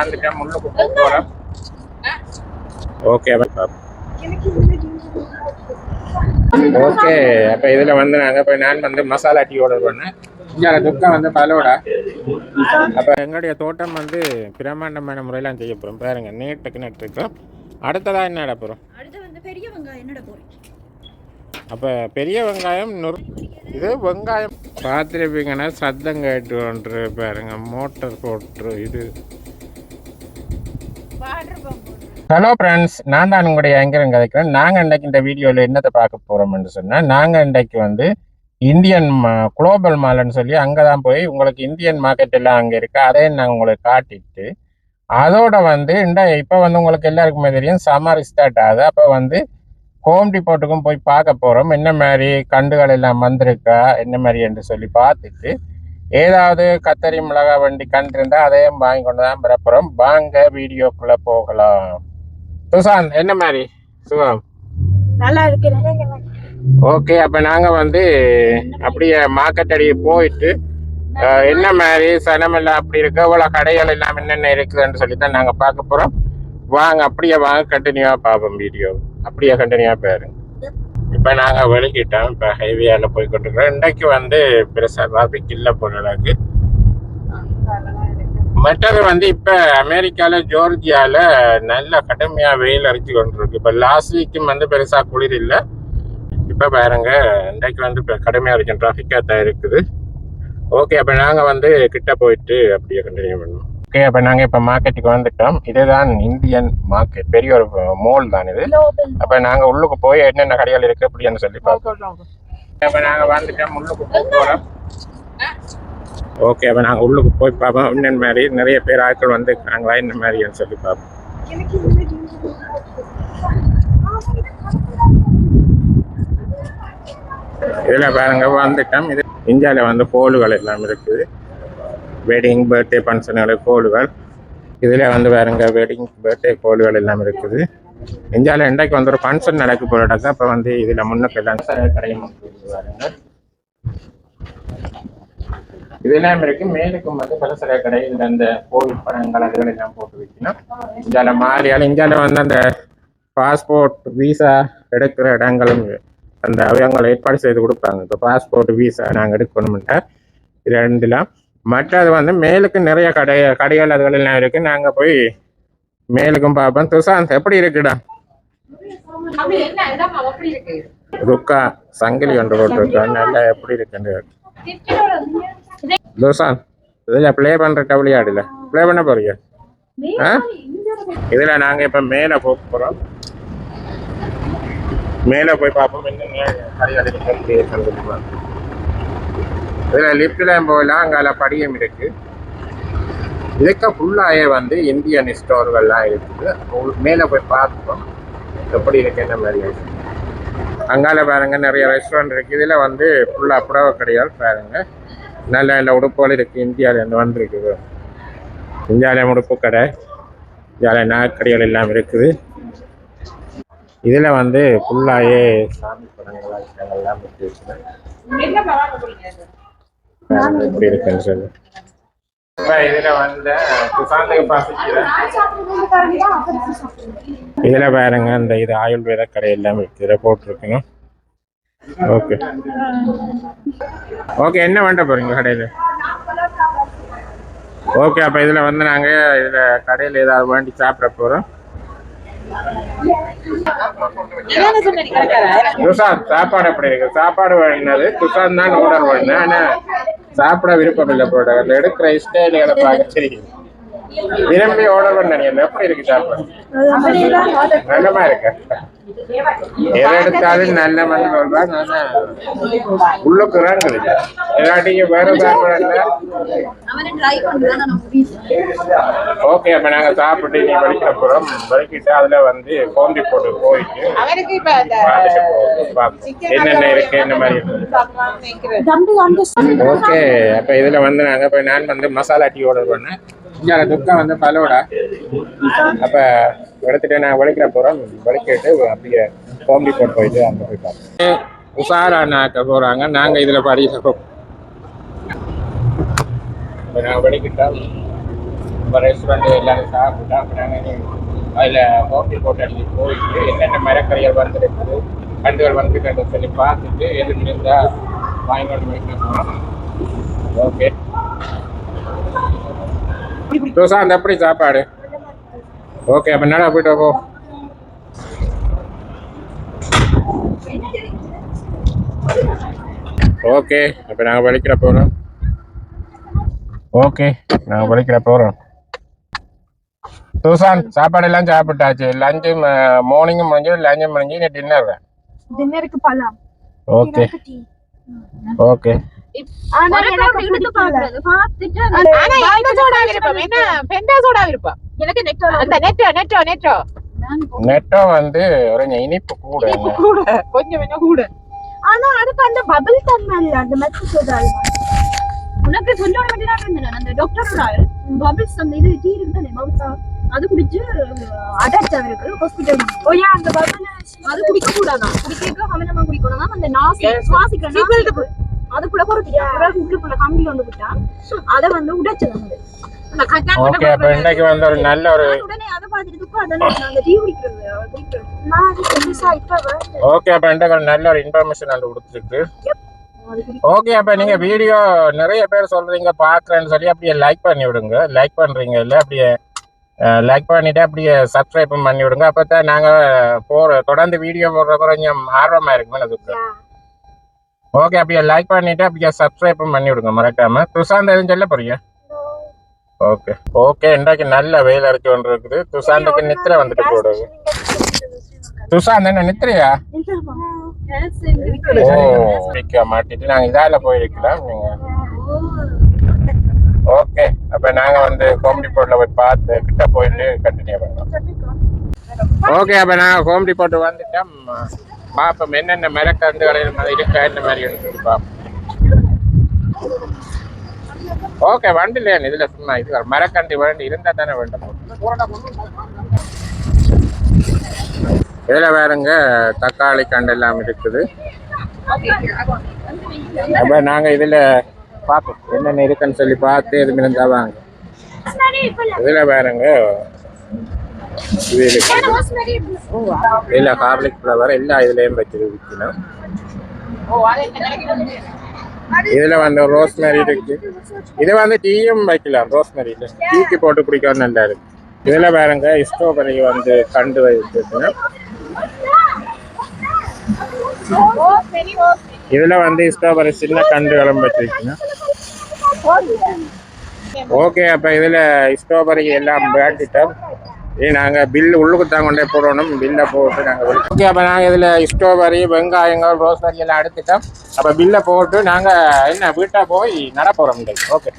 வந்துட்டோம் முள்ளுக்கு போக போகிறோம் ஓகே ஓகே அப்போ இதில் வந்து நாங்கள் இப்போ நான் வந்து மசாலா டீ ஆர்டர் பண்ணேன். இங்கே துக்கம் வந்து பலோடா. அப்போ எங்களுடைய தோட்டம் வந்து பிரம்மாண்டமான முறையெல்லாம் செய்ய போகிறோம் பாருங்க நேட்டுக்கு நட்டு இருக்கோம் அடுத்ததாக என்ன போகிறோம் அடுத்து வந்து பெரிய வெங்காயம் என்னடா போறீங்க? அப்போ பெரிய வெங்காயம் நுறு இது வெங்காயம். பார்த்துருப்பீங்கன்னா சத்தம் கேட்டு ஒன்று பாருங்க மோட்டர் போட்டு இது. ஹலோ ஃப்ரெண்ட்ஸ் நான் தான் உங்களுடைய ஆங்கரும் கதைக்கிறேன். நாங்கள் இன்றைக்கு இந்த வீடியோவில் என்னத்தை பார்க்க போகிறோம்னு சொன்னால் நாங்கள் இன்றைக்கு வந்து இந்தியன் மா குளோபல் மால்னு சொல்லி அங்கே தான் போய் உங்களுக்கு இந்தியன் மார்க்கெட் எல்லாம் அங்கே இருக்குது அதையும் நாங்கள் உங்களுக்கு காட்டிட்டு அதோட வந்து இந்த இப்போ வந்து உங்களுக்கு எல்லாருக்குமே தெரியும் சம்மர் ஸ்டார்ட் ஆகுது அப்போ வந்து ஹோம் டிபோட்டுக்கும் போய் பார்க்க போகிறோம் என்ன மாதிரி கண்டுகள் எல்லாம் வந்திருக்கா என்ன மாதிரி என்று சொல்லி பார்த்துட்டு ஏதாவது கத்தரி மிளகா வண்டி கண்டு இருந்தால் அதையும் வாங்கி கொண்டு தான் பிறப்புறோம் வாங்க வீடியோக்குள்ளே போகலாம். சுசாந்த் என்ன மாதிரி? சுகம்? நல்லா இருக்கு ஓகே அப்போ நாங்கள் வந்து அப்படியே மார்க்கெட் அடி போயிட்டு என்ன மாதிரி சனமெல்லாம் அப்படி இருக்கு இவ்வளோ கடைகள் எல்லாம் என்னென்ன இருக்குதுன்னு சொல்லி தான் நாங்கள் பார்க்க போகிறோம் வாங்க அப்படியே வாங்க கண்டினியூவாக பார்ப்போம் வீடியோ. அப்படியே கண்டினியூவாக பாருங்க. இப்போ நாங்கள் வெளிக்கிட்டோம். இப்போ ஹைவேயில் போய் கொண்டிருக்கிறோம். இன்றைக்கு வந்து பெருசாக டிராஃபிக் இல்லை போனளவுக்கு மற்றது வந்து இப்போ அமெரிக்காவில் ஜோர்ஜியாவில் நல்ல கடுமையாக வெயில் அரைச்சி கொண்டிருக்கு. இப்போ லாஸ்ட் வீக்கும் வந்து பெருசாக குளிர் இல்லை. இப்போ பாருங்க இன்றைக்கு வந்து இப்போ கடுமையாக இருக்கும் டிராஃபிக்காக தான் இருக்குது. ஓகே அப்போ நாங்கள் வந்து கிட்ட போயிட்டு அப்படியே கண்டினியூ பண்ணுவோம் ஓகே அப்போ நாங்கள் இப்போ மார்க்கெட்டுக்கு வந்துட்டோம். இதுதான் இந்தியன் மார்க்கெட் பெரிய ஒரு மோல் தான் இது. அப்போ நாங்கள் உள்ளுக்கு போய் என்னென்ன கடைகள் இருக்குது அப்படின்னு சொல்லி பார்ப்போம். அப்போ நாங்கள் வந்துட்டோம் உள்ளுக்கு போக போகிறோம் ஓகே அப்போ நாங்கள் உள்ளுக்கு போய் பார்ப்போம். இன்னும் மாதிரி நிறைய பேர் ஆட்கள் வந்து நாங்கள் என்ன மாதிரின்னு சொல்லி பார்ப்போம். இதில் பாருங்க வந்துட்டோம். இது இந்தியாவில் வந்து கோலுகள் எல்லாம் இருக்குது. வெட்டிங் பர்த்டே ஃபங்க்ஷனுடைய கோல்கள். இதில் வந்து பாருங்க வெட்டிங் பர்த்டே கோல்கள் எல்லாம் இருக்குது. இந்தியாவில் இன்றைக்கு வந்து ஒரு ஃபங்க்ஷன் நடக்க போகிறடாக்க அப்போ வந்து இதில் முன்னுக்கு எல்லாம் கடையும் இருக்குது பாருங்க. இதெல்லாம் இருக்கு. மேலுக்கும் வந்து பல சில கடையில் அந்த கோவில் படங்கள் அதுகள் எல்லாம் போட்டு வைக்கணும். இந்தியால மாறியால இந்தியால வந்து அந்த பாஸ்போர்ட் விசா எடுக்கிற இடங்களும் அந்த அவங்களை ஏற்பாடு செய்து கொடுப்பாங்க. இப்போ பாஸ்போர்ட் விசா நாங்கள் எடுக்கணும்னா ரெண்டுலாம். மற்றது வந்து மேலுக்கு நிறைய கடை கடைகள் அதுகள் எல்லாம் இருக்கு. நாங்க போய் மேலுக்கும் பார்ப்போம். துசாந்த் எப்படி இருக்குடா? ருக்கா சங்கிலி ஒன்று போட்டிருக்கோம் நல்லா எப்படி இருக்குன்னு துசாந்த் இதில் ப்ளே பண்ணுற விளையாடுல ப்ளே பண்ண போறீங்க ஆ? இதில் நாங்கள் இப்போ மேலே போக போகிறோம் மேலே போய் பார்ப்போம். என்னென்ன கடைகள் இருக்குன்னு இதில் லிஃப்ட்லாம் போகலாம் அங்கால படியும் இருக்கு. இதுக்கு ஃபுல்லாகவே வந்து இந்தியன் ஸ்டோர்கள்லாம் இருக்குது. உங்களுக்கு மேலே போய் பார்த்துப்போம் எப்படி இருக்கு என்ன மாதிரி இருக்கு. அங்கால பாருங்க நிறைய ரெஸ்டாரண்ட் இருக்கு. இதில் வந்து ஃபுல்லாக புடவை கடையால் பாருங்க. நல்ல நல்ல உடுப்புகள் இருக்கு. இந்தியாவில் இருந்து வந்திருக்குது இந்தியாவில் உடுப்பு கடை. இந்தியாவில் நாற்கடைகள் எல்லாம் இருக்குது. இதில் வந்து ஃபுல்லாகவே சாமி படங்கள் எல்லாம் இருக்கு எப்படி இருக்குன்னு சொல்லி. இதில் வந்து இதில் பாருங்க இந்த இது ஆயுர்வேத கடை எல்லாம் இருக்கு. இதில் போட்டிருக்கணும். ஓகே. ஓகே என்ன வேண்ட போறீங்க கடையில்? ஓகே அப்போ இதில் வந்து நாங்கள் இதில் கடையில் ஏதாவது வேண்டி சாப்பிட போகிறோம் துஷாந்த் சாப்பாடு அப்படி இருக்கு? சாப்பாடு வேணுனது துஷாந்த் தான் ஆர்டர் பண்ணேன் ஆனா சாப்பிட விருப்பம் இல்லை போட எடுக்கிற ஸ்டைலுகளை பார்க்க சரி. விரும்பி ஆர்டர் பண்ண நீ எப்படி இருக்கு சாப்பாடு நல்லமா இருக்கு. எதை எடுத்தாலும் நல்ல மண் சொல்றாங்க ஆனா உள்ளுக்கு இறங்குது. இல்லாட்டிக்கு வேற சாப்பாடு ஓகே அப்ப நாங்க சாப்பிட்டு நீ வலிக்கிற போறோம். வலிக்கிட்டு அதுல வந்து கோம்பி போட்டு போயிட்டு. என்னென்ன இருக்கு என்ன மாதிரி ஓகே அப்ப இதுல வந்து நாங்க இப்ப நான் வந்து மசாலா டீ ஆர்டர் பண்ணேன். இங்க துக்கம் வந்து பலோடா. அப்போ எடுத்துட்டு நான் உழைக்கிற போகிறோம் உழைக்கிட்டு அப்படியே கோம்பி போட்டு போயிட்டு அங்கே போய் பார்ப்போம் உஷாரா நாங்கள் இதில் படிக்கிறோம். இப்போ நான் வலிக்கிட்டா நம்ம ரெஸ்டாரண்ட் எல்லாரும் சாப்பிட்டா அப்போ நாங்கள் அதில் ஹோட்டல் போட்டு போயிட்டு என்னென்ன மரக்கறிகள் வந்துருக்குது கண்டுகள் வந்துருக்குன்னு சொல்லி பார்த்துட்டு எது இருந்தால் வாங்கி கொண்டு வைக்க போகிறோம் ஓகே. தோசா அந்த எப்படி சாப்பாடு? ஓகே அப்போ என்னடா போயிட்டு போ. ஓகே அப்போ நாங்கள் வலிக்கிற போகிறோம் ஓகே நாங்கள் வலிக்கிற போகிறோம் தூசான் சாப்பாடு எல்லாம் சாப்பிட்டாச்சு லஞ்சு மார்னிங்கும் முடிஞ்சு லஞ்சும் முடிஞ்சு டின்னர் டின்னருக்கு பழம் ஓகே ஓகே ஆனா எனக்கு பாக்குறது பார்த்துட்டு ஆனா எந்த சோடா விருப்பம். என்ன? பெண்டா சோடா விருப்பம். எனக்கு நெட் அந்த நெட்டோ நெட்டோ நெட்டோ நெட்டோ வந்து ஒரு இனிப்பு கூட. என்ன? கூட. கொஞ்சம் கொஞ்சம் கூட. ஆனா அதுக்கு அந்த பபிள் தன்மை இல்ல அந்த மெத்து சோதால் உனக்கு சொல்ல வேண்டியதா இருந்தேன் அந்த டாக்டரோட பபிள்ஸ் அந்த இது டீ இருக்குதானே பபிள்ஸ் அது குடிச்சு அட்டாச் ஆகிருக்கு ஹாஸ்பிட்டல் ஓயா அந்த பபிள் அது குடிக்க கூடாதான். குடிக்க கவனமா குடிக்கணும். அந்த நாசி சுவாசிக்கிற நாசி அதுக்குள்ள பொறுத்து பிறகு உள்ளுக்குள்ள கம்பி கொண்டு விட்டா அதை வந்து உடைச்சது வந்து அந்த கட்டா ஓகே அப்போ இன்னைக்கு வந்து ஒரு நல்ல ஒரு ஓகே அப்போ இன்னைக்கு ஒரு நல்ல ஒரு இன்ஃபர்மேஷன் அது கொடுத்துருக்கு. ஓகே அப்போ நீங்கள் வீடியோ நிறைய பேர் சொல்கிறீங்க பார்க்குறேன்னு சொல்லி அப்படியே லைக் பண்ணி விடுங்க லைக் பண்ணுறீங்க இல்லை அப்படியே லைக் பண்ணிவிட்டு அப்படியே சப்ஸ்கிரைப்பும் பண்ணி விடுங்க அப்போ தான் நாங்கள் போகிற தொடர்ந்து வீடியோ போடுற கொஞ்சம் ஆர்வமாக இருக்குமே ஓகே அப்படியே லைக் பண்ணிவிட்டு அப்படியே சப்ஸ்கிரைப்பும் பண்ணி விடுங்க மறக்காமல் துஷாந்த் எதுவும் சொல்ல போறீங்க? ஓகே ஓகே இன்றைக்கு நல்ல வெயில் அடிச்சு கொண்டு இருக்குது துஷாந்துக்கு நித்திரை வந்துட்டு போடுது துஷாந்த் என்ன நித்திரையா? ஓ மாட்டிட்டு நாங்கள் இதால போயிருக்கலாம் நீங்கள் ஓகே அப்போ நாங்கள் வந்து கோம்டி போட்டில் போய் பார்த்து கிட்ட போயிட்டு கண்டினியூ பண்ணலாம். ஓகே அப்போ நாங்கள் கோம்டி போட்டு வந்துட்டோம். பார்ப்போம் என்னென்ன மரக்கந்துகள் இருக்கா என்ன மாதிரி சொல்லி பார்ப்போம் ஓகே வண்டில இதில் சும்மா இது மரக்கண்டி வண்டி இருந்தால் தானே வேண்டும். இதில் வேறுங்க தக்காளி கண்டு எல்லாம் இருக்குது. அப்போ நாங்கள் இதில் பார்ப்போம் என்னென்ன இருக்குன்னு சொல்லி பார்த்து எதுவும் இருந்தால் வாங்க. இதில் வேறுங்க இது இருக்குது இல்லை கார்லிக் ஃப்ளவர் எல்லா இதுலேயும் வச்சிருக்கீங்க. இதில் வந்து ரோஸ்மெரி இருக்கு. இது வந்து டீயும் வைக்கலாம் ரோஸ்மெரியில் டீக்கு போட்டு குடிக்கவும் நல்லா இருக்கு. இதில் பாருங்க ஸ்ட்ராபெரி வந்து கண்டு வச்சுருக்குங்க இதில் வந்து ஸ்ட்ராபெரி சின்ன கண்டு விளம்பு வச்சிருக்குங்க. ஓகே அப்போ இதில் ஸ்ட்ராபெரி எல்லாம் வேட்டிட்டோம் நாங்கள் பில் உள்ளுக்கு தான் கொண்டே போடணும். பில்லை போட்டு நாங்கள் ஓகே அப்போ நாங்கள் இதில் ஸ்ட்ராபெரி வெங்காயங்கள் ரோஸ்மரி எல்லாம் எடுத்துட்டோம் அப்போ பில்லை போட்டு நாங்கள் என்ன வீட்டாக போய் நடப்போகிறோம் போகிறோம் ஓகே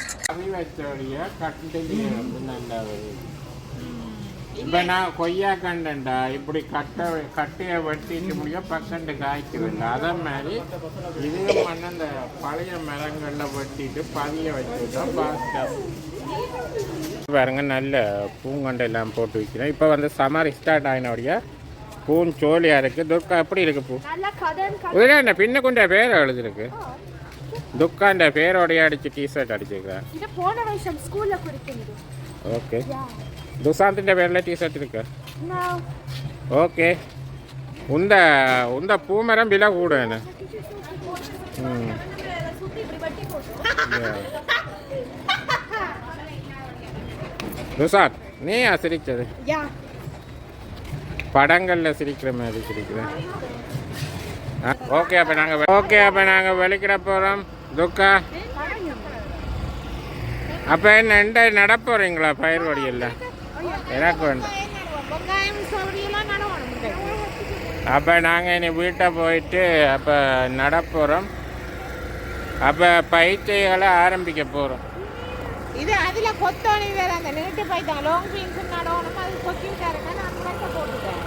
இப்போ நான் கொய்யா கண்டண்டா இப்படி கட்டை கட்டையை வெட்டிட்டு முடியும் பக்கண்டு காய்க்குதுல்ல அதே மாதிரி இதுவும் பண்ண அந்த பழைய மரங்களில் வெட்டிட்டு பதிய வச்சுட்டோம் பாஸ்கர் பாருங்க நல்ல பூங்கண்டெல்லாம் போட்டு வைக்கிறேன் இப்போ வந்து சமர் ஸ்டார்ட் ஆகினோடைய பூன் சோழியாக இருக்குது துர்கா எப்படி இருக்கு பூ? இதுல பின்ன கொண்ட பேர் எழுதிருக்கு? துர்காண்ட பேரோடைய அடிச்சு டிஷர்ட் அடிச்சிருக்கேன் ஓகே. துசாந்தின் பேரில் டிஷர்ட் இருக்கு? ஓகே. உந்த உந்த பூமரம் விலை கூட ம். நுசார் நீயா சிரிச்சது படங்களில் சிரிக்கிற மாதிரி சிரிக்கிறேன் ஓகே அப்போ நாங்கள் ஓகே அப்போ நாங்கள் வெளிக்கிட போகிறோம் துக்கா அப்போ என்ன நட போகிறீங்களா பயிர் வழியில் எனக்கு வேண்டாம் அப்போ நாங்கள் இனி வீட்டை போயிட்டு அப்போ நடப்போகிறோம் அப்போ பயிற்சிகளை ஆரம்பிக்க போகிறோம் இது அதுல கொத்தோணி வேற அந்த நீட்டு போயிட்டாங்க லாங் பீன்ஸ் நடவணும் அது கொக்கி விட்டாருங்க நான் மட்டும் போட்டுட்டேன்.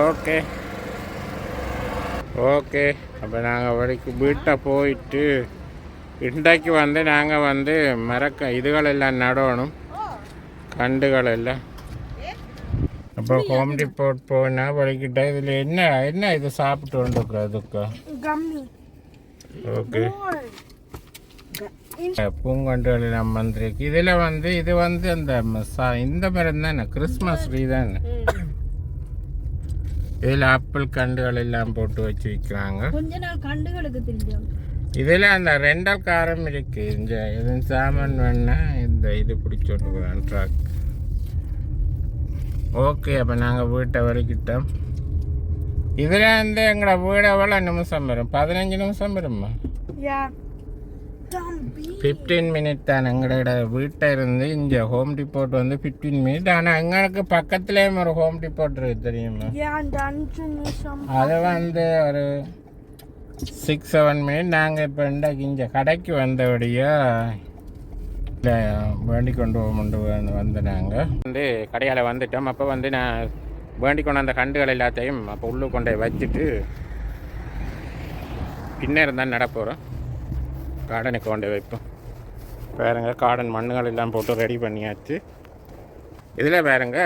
ஓகே. ஓகே. அப்போ நாங்கள் வரைக்கும் வீட்டை போயிட்டு இன்றைக்கு வந்து நாங்கள் வந்து மரக்க இதுகள் எல்லாம் நடணும் கண்டுகள் எல்லாம் அப்போ ஹோம் ரிப்போர்ட் போனால் வலிக்கிட்ட இதில் என்ன என்ன இது சாப்பிட்டு வந்துருக்குறதுக்கா கம்மி. ஓகே. பூங்கொண்டுகள் எல்லாம் வந்திருக்கு. இதில் வந்து இது வந்து அந்த மசா- இந்த மரம் தானே? கிறிஸ்மஸ் ட்ரீ தானே? இதில் ஆப்பிள் கண்டுகள் எல்லாம் போட்டு வச்சு விற்கிறாங்க இதில் அந்த ரெண்டல் காரம் இருக்கு. இந்த இது சாமான் வேணா இந்த இது பிடிச்சோட்டு போகிறோம் ட்ரக் ஓகே அப்போ நாங்கள் வீட்டை வரைக்கிட்டோம் இதில் வந்து எங்களோட வீடு எவ்வளோ நிமிஷம் வரும்? பதினஞ்சு நிமிஷம் வருமா? ஃபிஃப்டீன் மினிட் தான். எங்களோட வீட்டை இருந்து இங்கே ஹோம் டிப்போட் வந்து ஃபிஃப்டீன் மினிட் ஆனால் எங்களுக்கு பக்கத்துலேயும் ஒரு ஹோம் டிப்போட் இருக்கு தெரியுமா? அது வந்து ஒரு சிக்ஸ் செவன் மினிட் நாங்கள் இப்போ இன்றைக்கு இங்கே கடைக்கு வந்தபடியாக இல்லை வேண்டி கொண்டு கொண்டு வந்து நாங்கள் வந்து கடையால் வந்துட்டோம். அப்போ வந்து நான் வேண்டி கொண்டு அந்த கண்டுகள் எல்லாத்தையும் அப்போ உள்ளே கொண்டு போய் வச்சுட்டு பின்னர் தான் நடப்போகிறோம் கார்டனுக்கு கொண்டு வைப்போம் பாருங்க கார்டன் மண்ணுகள் எல்லாம் போட்டு ரெடி பண்ணியாச்சு. இதில் பாருங்க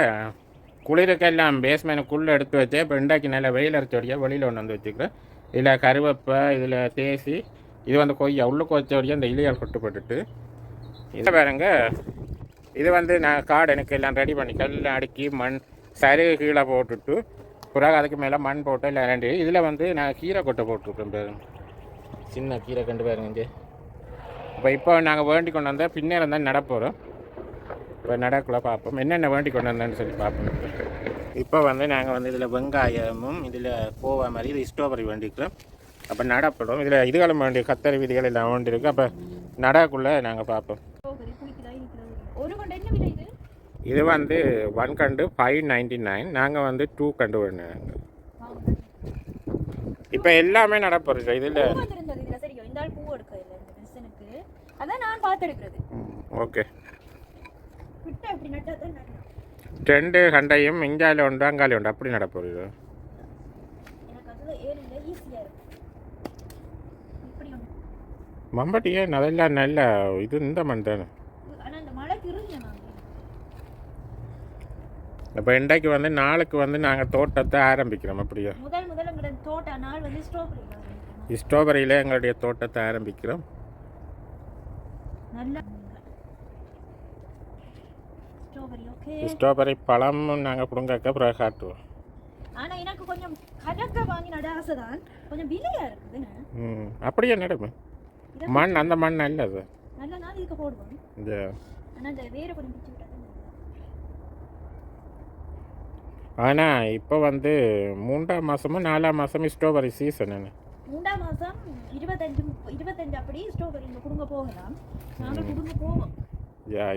குளிருக்கெல்லாம் பேஸ்மெண்ட்டுக்குள்ளே எடுத்து வச்சு இப்போ இண்டாக்கி நல்லா வெயில் அரைச்சோடியாக வெளியில் ஒன்று வந்து வச்சுக்கிறேன். இதில் கருவேப்பை இதில் தேசி இது வந்து கொய்யா உள்ளுக்கு வச்சோடியாக இந்த இலையால் கொட்டுப்பட்டுட்டு இதில் பாருங்க இது வந்து நான் கார்டனுக்கு எல்லாம் ரெடி பண்ணி கல் அடுக்கி மண் சருகு கீழே போட்டுட்டு பிறகு அதுக்கு மேலே மண் போட்டு இல்லை ரெண்டு இதில் வந்து நான் கீரை கொட்டை போட்டிருக்கேன் பாருங்க. சின்ன கீரை கண்டு பாருங்க இங்கே. இப்போ இப்போ நாங்கள் வேண்டி கொண்டு வந்தால் பின்னேரம் தான் நடப்போகிறோம் இப்போ நடக்குள்ள பார்ப்போம். என்னென்ன வேண்டி கொண்டு வந்தேன்னு சொல்லி பார்ப்போம். இப்போ வந்து நாங்கள் வந்து இதில் வெங்காயமும் இதில் கோவா மாதிரி இது ஸ்ட்ராபெரி வேண்டிக்கிறோம். அப்போ நடப்படும். இதில் இதுகளும் வேண்டிய கத்தரி விதிகள் எல்லாம் வேண்டி இருக்கு அப்போ நடக்குள்ளே நாங்கள் பார்ப்போம். இது? வந்து ஒன் கண்டு ஃபைவ் நைன்டி நைன் நாங்கள் வந்து டூ கண்டு வேணும் இப்போ எல்லாமே நடப்போம். இதில் பூ வந்திருந்தது இதுல சரியோ இந்த ஆள் பூ எடுக்க இல்ல இந்த மெஷனுக்கு அதான் நான் பார்த்து எடுக்கிறது ஓகே. ரெண்டு கண்டையும் இங்கால உண்டு அங்கால உண்டு அப்படி இப்படி ஒண்ணு. மம்பட்டியே அதெல்லாம் நல்ல இது இந்த மண் தானே? இப்போ இன்றைக்கு வந்து நாளுக்கு வந்து நாங்கள் தோட்டத்தை ஆரம்பிக்கிறோம் அப்படியா? முதல் முதல் எங்களோட தோட்ட நாள் வந்து ஸ்ட்ராபெரி ஸ்ட்ராபெரியில் எங்களுடைய தோட்டத்தை ஆரம்பிக்கிறோம். நல்ல ஸ்ட்ராபெரி ஓகே ஸ்ட்ராபெரி பழமும் நாங்கள் பிடுங்கக்க பிறகு காட்டுவோம். ஆனா எனக்கு கொஞ்சம் கணக்க வாங்கி நட ஆசைதான். கொஞ்சம் விலையா இருக்குதுன்னு ம் அப்படியே நடுமே மண் அந்த மண் நல்ல அது. நல்ல நாள் இதுக்கு போடுவோம். இந்த ஆனா இந்த வேற கொஞ்சம் பிடிச்சி தான். ஆனால் இப்போ வந்து மூன்றாம் மாதமும் நாலாம் மாதமும் ஸ்ட்ராபெரி சீசன் மூன்றாம் மாசம் இருபத்தஞ்சு இருபத்தஞ்சு அப்படி ஸ்ட்ராபெரி இங்க குடுங்க போகலாம். நாங்கள் குடுங்க போவோம்.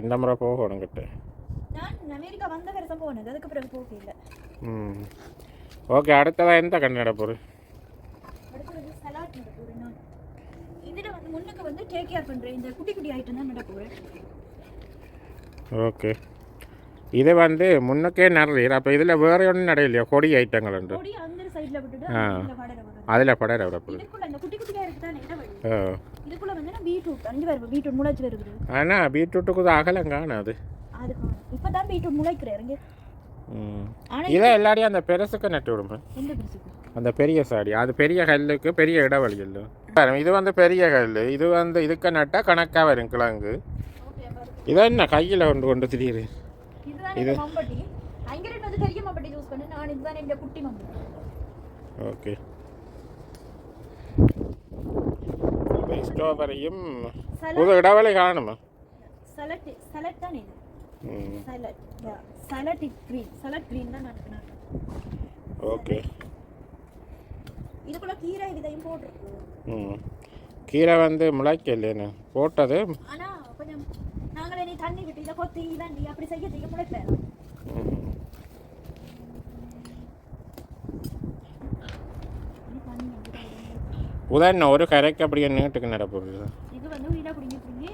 இந்த முறை போகணும் கிட்ட. நான் அமெரிக்கா வந்த வருஷம் போனது. அதுக்கு பிறகு போக இல்லை. ம். ஓகே அடுத்ததாக எந்த கண்டு நடப்போகுது அடுத்தது சலாட் நட போகிறேன் நான். இதில் வந்து முன்னுக்கு வந்து டேக் கேர் பண்ணுறேன் இந்த குட்டி குட்டி ஐட்டம் தான் நட போகிறேன் ஓகே. இது வந்து முன்னுக்கே நிறைய அப்போ இதில் வேற ஒன்றும் நடையிலையா கொடி ஐட்டங்கள் உண்டு. கொடி அந்த சைடில் விட்டுட்டு ஆ. அதில் படம் வருது ஆனால் பீட்ரூட்டுக்கு தான் அகலம் காணாது அது. இதை எல்லாரையும் அந்த பெருசுக்கு நட்டு விடுங்க. அந்த பெரிய சாடி. அது பெரிய கல்லுக்கு பெரிய இல்லை பாருங்க, இது வந்து பெரிய கல் இது வந்து இதுக்கு நட்டால் கணக்காக வரும் கிழங்கு. இதை என்ன கையில் கொண்டு கொண்டு திடீர்? மம்பட்டி. ஓகே. ஸ்ட்ராபெரியும் புது இடைவெளி காணுமா? சலட் சலட் தானே இது. Salad salad green salad green தான் நான் ஓகே. இதுக்குள்ள கீரை இதையும் போட்டிருக்கு. ம். கீரை வந்து முளைக்கலேன்னு போட்டது? ஆனா கொஞ்சம் நாங்களே நீ தண்ணி விட்டு இதை கொத்தி இதான் நீ அப்படி செய்ய செய்ய உதாரணம் ஒரு கரைக்கு அப்படியே நீட்டுக்கு நடப்போகுது இது வந்து பிடிங்கி பிடிங்கி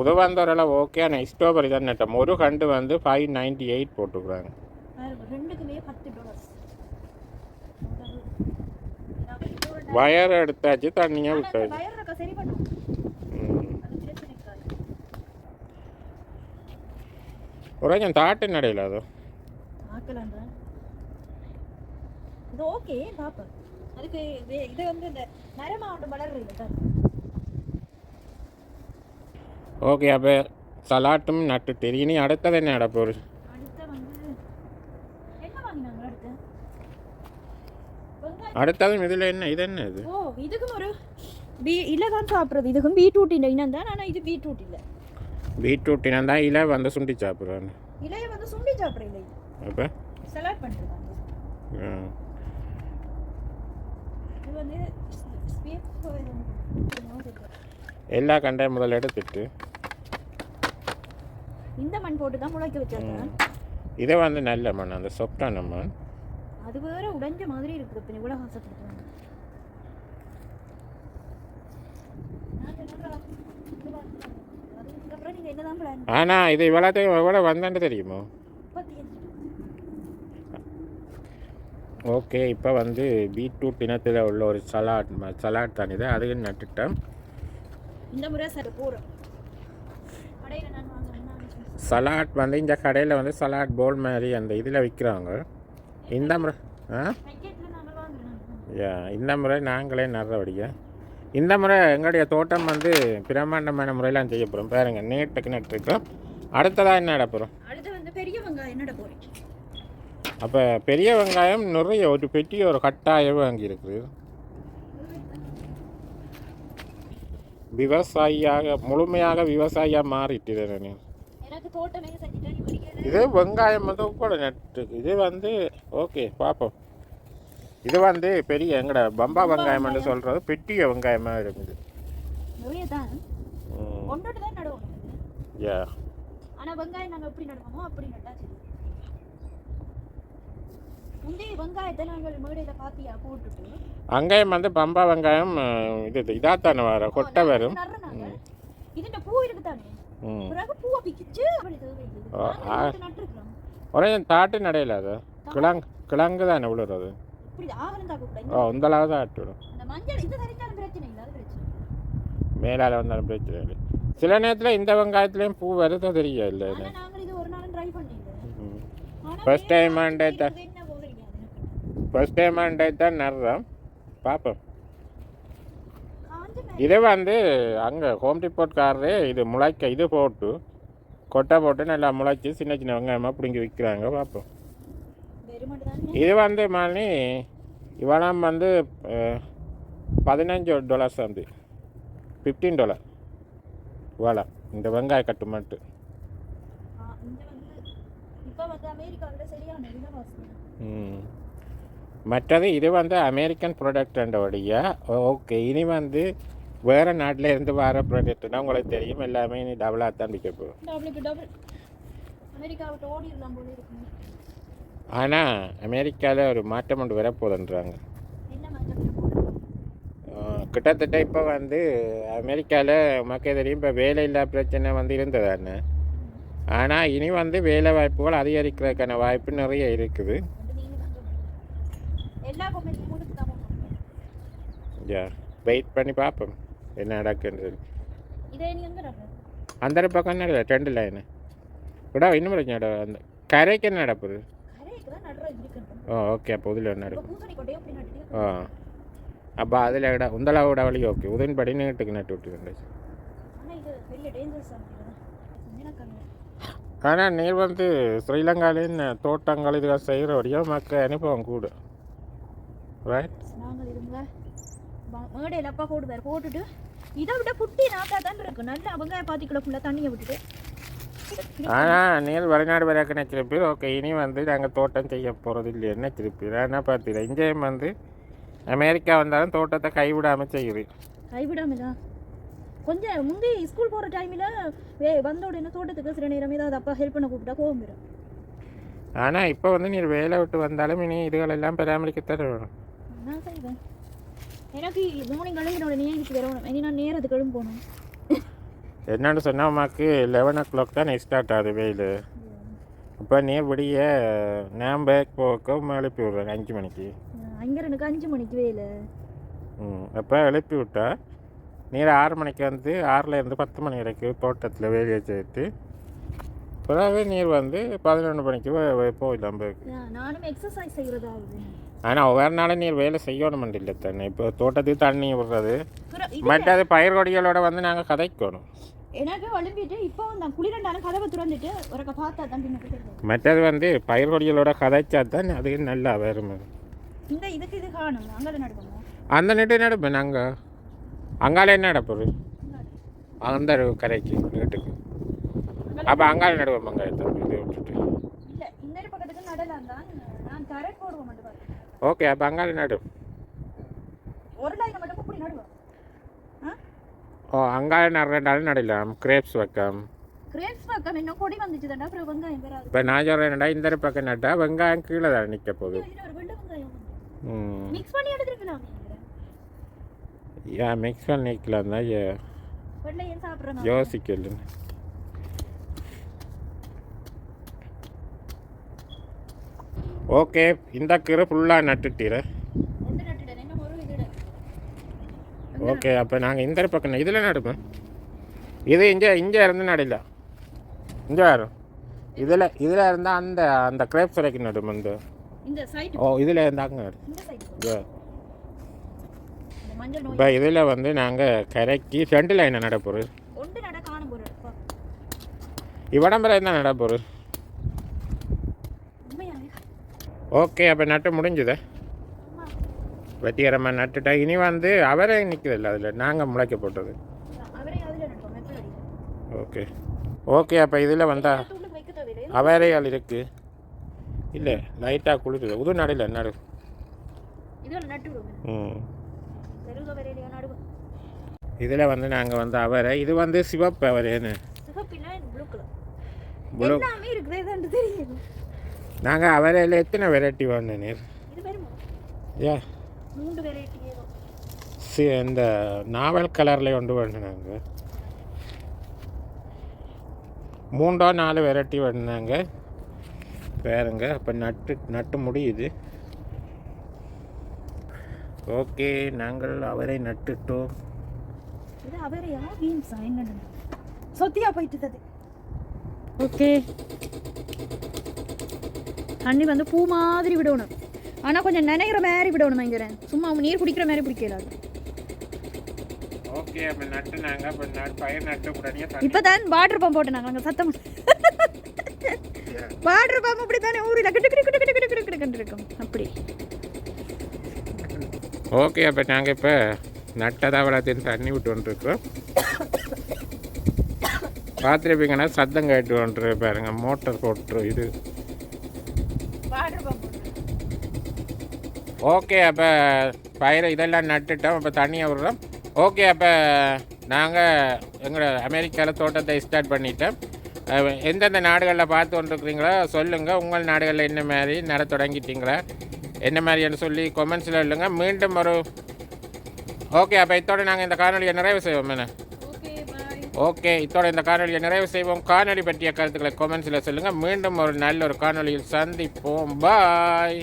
உதவாந்தோரெல்லாம் ஓகே ஆனால் ஸ்ட்ராபெரி தான் நட்டோம். ஒரு கண்டு வந்து ஃபைவ் நைன்டி எயிட் போட்டுக்கிறாங்க. வயர் எடுத்தாச்சு தண்ணியாக விட்டாச்சு வயர் இருக்கா சரி பண்ணுவோம் ம் அது பிரச்சனை இருக்காது கொஞ்சம் தாட்டு நடையில் அது. ஆக்கலான்றேன் இது ஓகே பாப்பா? அதுக்கு வே- இது வந்து இந்த மரமாவட்டம் வளர்றது தான் ஓகே அப்போ சலாட்டும் நட்டு நீ அடுத்தது என்ன நட போகுது அடுத்ததும் இதில் என்ன இது என்ன இது? ஓ இதுக்கும் ஒரு பீ இல்லை தான் சாப்பிட்றது. இதுக்கும் பீட்ரூட் இல்லை. இன்னும் தான் ஆனால் இது பீட்ரூட் இல்லை. பீட்ரூட் இனம் தான் இலை வந்து சுண்டி சாப்பிட்றேன் இலையை வந்து சுண்டி சாப்பிட்ற இல்லை அப்போ சலாட் ஸ்பீட் எல்லா கண்டையும் முதல்ல எடுத்துட்டு. இந்த மண் போட்டு தான் முளைக்க வச்சிருக்கேன். இதை வந்து நல்ல மண் அந்த சொப்டான மண். அது வேற உடைஞ்ச மாதிரி இருக்குது. இப்போ இவ்வளோ ஆசைப்படுறாங்க ஆனால் இது இவ்வளோத்தையும் எவ்வளோ வந்தான்னு தெரியுமோ? ஓகே இப்போ வந்து பீட்ரூட் இனத்தில் உள்ள ஒரு சலாட் சலாட் தான் இது. அதுக்கு நட்டுட்டேன் இந்த முறை சலாட் வந்து இந்த கடையில் வந்து சலாட் போல் மாதிரி அந்த இதில் விற்கிறாங்க இந்த முறை ஆ? யா இந்த முறை நாங்களே நடுறபடியா இந்த முறை எங்களுடைய தோட்டம் வந்து பிரம்மாண்டமான முறையெல்லாம் செய்ய போகிறோம் பாருங்க நீட்டுக்கு நட்டுருக்கோம் அடுத்ததாக என்ன நட போகிறோம் அடுத்து வந்து பெரிய வெங்காயம் என்னட போகிறேன் அப்போ பெரிய வெங்காயம் நிறைய ஒரு பெட்டி ஒரு கட்டாயம் வாங்கியிருக்குது விவசாயியாக முழுமையாக விவசாயியாக மாறிட்டு நான் இது வெங்காயம் வந்து கூட நட்டு இது வந்து ஓகே பார்ப்போம் இது வந்து பெரிய எங்கட பம்பா வெங்காயம்னு சொல்கிறது பெட்டிய வெங்காயமாக இருக்குது. யா. ஆனால் வெங்காயம் நாங்கள் எப்படி நடுவோமோ அப்படி நட்டா சரி. முந்தைய வெங்காயத்தை நாங்கள் மேடையில் பாத்தியா போட்டுட்டு? அங்கேயும் வந்து பம்பா வெங்காயம் இது இதாத்தானே வர கொட்டை வரும். ஒரே தாட்டு நடையில் அது. கிழங்கு கிழங்கு தானே விழுறது இந்த அளவு தான் இல்லை. மேலால் வந்தாலும் பிரச்சனை இல்லை. சில நேரத்தில் இந்த வெங்காயத்துலேயும் பூ வருதோ தெரிய இல்லை ஆனா நாங்கள் இது ஒரு நாளும் ட்ரை பண்ணிஇல்லை ஆனா First வேற time and இது that- என்ன போல தெரியாது எனக்கு. ஃபஸ்ட் டைம் ஆண்டே தான் நடுறோம் பார்ப்போம் இது வந்து அங்கே ஹோம் டிப்போட்காரரு இது முளைக்க இது போட்டு கொட்டை போட்டு நல்லா முளைச்சி சின்ன சின்ன வெங்காயமாக பிடுங்கி விற்கிறாங்க பார்ப்போம் தானே இது வந்து மாலி இவெல்லாம் வந்து பதினஞ்சு டாலர்ஸ் வந்து. ஃபிஃப்டீன் டாலர் இவ்வளோ இந்த வெங்காய கட்டு மட்டும். மற்றது இது வந்து அமெரிக்கன் ப்ராடக்ட்ன்றபடியா ஓகே இனி வந்து வேறு நாட்டில் இருந்து வர ப்ராடக்ட்னா உங்களுக்கு தெரியும் எல்லாமே இனி டபுளாக தான் விற்க போகும் ஆனால் அமெரிக்காவில் ஒரு மாற்றம் ஒன்று வரப்போகுதுன்றாங்க. என்ன கிட்டத்தட்ட இப்போ வந்து அமெரிக்காவில் மக்கள் தெரியும் இப்போ வேலையில்லா பிரச்சனை வந்து இருந்ததானே. ஆனால் இனி வந்து வேலை வாய்ப்புகள் அதிகரிக்கிறதுக்கான வாய்ப்பு நிறைய இருக்குது. வெயிட் பண்ணி பார்ப்போம் என்ன நடக்குன்றது. அந்த பக்கம் என்ன ரெண்டு லைனு கூட இன்னும் பிரச்சனை அந்த கரைக்கு என்ன நடப்புது ஓ அதில் விட உந்தளவோட வழி ஓகே உதன்படி நீட்டுக்கு நட்டு விட்டுருந்தேன் ஆனா இது பெரிய டேஞ்சரஸ் ஆனது எனக்கு ஆனால் நீர் வந்து ஸ்ரீலங்காலின் தோட்டங்கள் இதுகள் செய்கிற வழியாக மக்கள் அனுபவம் கூட. ரைட் நாங்கள் இருங்க. மேடையில் அப்பா போடுவார். போட்டுட்டு இதை விட புட்டி நாட்டா தான் இருக்கும் நல்ல வெங்காய பாத்திக்குள்ள ஃபுல்லாக தண்ணியை விட்டுட்டு. ஆனால் நீர் வெளிநாடு வரைக்கும் நினைச்சிருப்பி ஓகே இனி வந்து நாங்கள் தோட்டம் செய்ய போகிறது இல்லை நினைச்சிருப்பி நான் என்ன பார்த்தீங்க இங்கேயும் வந்து அமெரிக்கா வந்தாலும் தோட்டத்தை கைவிடாமல் செய்யுது. கைவிடாமதான் கொஞ்சம் முந்தி ஸ்கூல் போகிற டைமில் வே வந்த உடனே தோட்டத்துக்கு சில நேரம் ஏதாவது அப்பா ஹெல்ப் பண்ண கூப்பிட்டா கோவம் வரும். ஆனால் இப்போ வந்து நீர் வேலை விட்டு வந்தாலும் இனி இதுகளெல்லாம் பராமரிக்கத்தான் வேணும். நான் செய்வேன். எனக்கு மார்னிங் கிளம்பினோட நேருக்கு வரணும் இனி நான் நேரத்துக்கு எழும்ப போகணும் என்னன்னு சொன்னால் அம்மாக்கு லெவன் ஓ கிளாக் தான் ஸ்டார்ட் ஆகுது வெயில். இப்போ நீர் விடிய நான் பேக் போக்க எழுப்பி விட்றேன் அஞ்சு மணிக்கு. அங்கே எனக்கு அஞ்சு மணிக்கு வேலை ம் அப்போ எழுப்பி விட்டா நீர் ஆறு மணிக்கு வந்து ஆறில் இருந்து பத்து மணி வரைக்கும் தோட்டத்தில் வேலையை செய்துட்டு பிறகு நீர் வந்து பதினொன்று மணிக்கு போயிடலாம் போய் நானும் எக்ஸசைஸ் செய்யறதா ஆனால் ஒவ்வொரு நாளும் நீர் வேலை செய்யணும் இல்லை தானே இப்போ தோட்டத்துக்கு தண்ணி விடுறது. மற்றது பயிர் கொடிகளோட வந்து நாங்கள் கதைக்கணும். எனக்கு வழும்பிட்டு இப்போ நான் குளிரண்டான கதவை திறந்துட்டு ஒரு பார்த்தா தான் பின்னுக்கு மற்றது வந்து பயிர் கொடிகளோட கதைச்சா தான் அது நல்லா வரும். இந்த இதுக்கு இது காணும். அங்கே அந்த நெட்டு நடப்பேன் நாங்கள் அங்கால என்ன நடப்போம் அந்த கரைக்கு வீட்டுக்கு. அப்போ அங்கால நடுவோம் இதை விட்டுட்டு. இல்ல இந்த பக்கத்துக்கு நடலாம் தான். நான் கரை போடுவோம். ஓகே அப்போ அங்கால நடு. ஓ அங்கால நடுறாலும் நடலாம் கிரேப்ஸ் வைக்கம். கிரேப்ஸ் பக்கம் இன்னும் கொடி வந்துச்சு தாண்டா அப்புறம் வெங்காயம் வராது இப்போ நான் சொல்கிறேன்டா இந்த பக்கம் நட்டா வெங்காயம் கீழே தான் நிற்க போகுது. மிக்ஸ் பண்ணி எடுத்துருக்கலாம் ஏன் மிக்ஸ் பண்ணிக்கலாம் தான் ஏ ஓகே இந்த கீரை ஃபுல்லாக நட்டுட்டீர. ஓகே அப்போ நாங்கள் இந்த பக்கம் இதில் நடுப்போம் இது இங்கே இங்கே இருந்து நடல இங்கே வரும் இதில் இதில் இருந்தால் அந்த அந்த கிரேப்ஸ் வரைக்கும் நடும் சைடு ஓ இதில் இருந்தாங்க இப்போ இதில் வந்து நாங்கள் கரைக்கி ரெண்டு லைனை நடப்போம் இவ்வடம்பரை தான் நடப்போம் ஓகே அப்போ நட்டு முடிஞ்சுதே. வெட்டிகரமாக நட்டுட்டா. இனி வந்து அவரே நிற்கிறதில்ல அதில்? நாங்கள் முளைக்க போட்டது. ஓகே ஓகே அப்போ இதில் வந்தால் அவரையால் இருக்குது இல்லை லைட்டாக குளிருது. உது நடையில் நடு. ம். இதில் வந்து நாங்கள் வந்து அவரை இது வந்து சிவப்பு அவரேன்னு. ப்ளூ நாங்கள் அவரையில் எத்தனை வெரைட்டி வேணும் நீர்? இது பேருமா ஏ மூன்று சி இந்த நாவல் கலரில் கொண்டு வேணும் நாங்கள் மூண்டோ நாலு வெரைட்டி வேணுனாங்க வேறுங்க அப்போ நட்டு நட்டு முடியுது. ஓகே நாங்கள் அவரை நட்டுட்டோம். சொத்தியா போயிட்டு ஓகே. தண்ணி வந்து பூ மாதிரி விடணும். ஆனால் கொஞ்சம் நினைக்கிற மாதிரி விடணும் இங்கிறேன் சும்மா நீர் குடிக்கிற மாதிரி பிடிக்கல ஓகே அப்போ நட்டு நாங்கள் அப்போ நட்டு பயிர் நட்டு உடனே இப்போ தான் வாட்டர் பம்ப் போட்டு நாங்கள் அங்கே சத்தம் வாட்டர் பம்ப் அப்படி தானே ஊரில்? கிட்டு கிட்டு கிட்டு கிட்டு கிட்டு கிட்டு இருக்கும். அப்படி. ஓகே அப்போ நாங்கள் இப்போ நட்டதை வளர்த்து தண்ணி விட்டு வந்துருக்கோம் பார்த்துருப்பீங்கன்னா சத்தம் கேட்டு வந்துரு பாருங்க. மோட்டர் போட்டு இது வாட்டர் பம்ப் ஓகே அப்போ பயிரை இதெல்லாம் நட்டுட்டோம். இப்போ தண்ணியை விடுறோம் ஓகே அப்போ நாங்கள் எங்களோட அமெரிக்காவில் தோட்டத்தை ஸ்டார்ட் பண்ணிட்டோம். எந்தெந்த நாடுகளில் பார்த்து கொண்டிருக்கிறீங்களோ சொல்லுங்கள் உங்கள் நாடுகளில் என்ன மாதிரி நட தொடங்கிட்டீங்களா? என்ன மாதிரின்னு சொல்லி கொமெண்ட்ஸில் இல்லைங்க மீண்டும் ஒரு ஓகே அப்போ இதோட நாங்கள் இந்த காணொலியை நிறைவு செய்வோம். என்ன? ஓகே இதோட இந்த காணொலியை நிறைவு செய்வோம். காணொலி பற்றிய கருத்துக்களை கொமெண்ட்ஸில் சொல்லுங்கள் மீண்டும் ஒரு நல்ல ஒரு காணொலியில் சந்திப்போம். பாய்.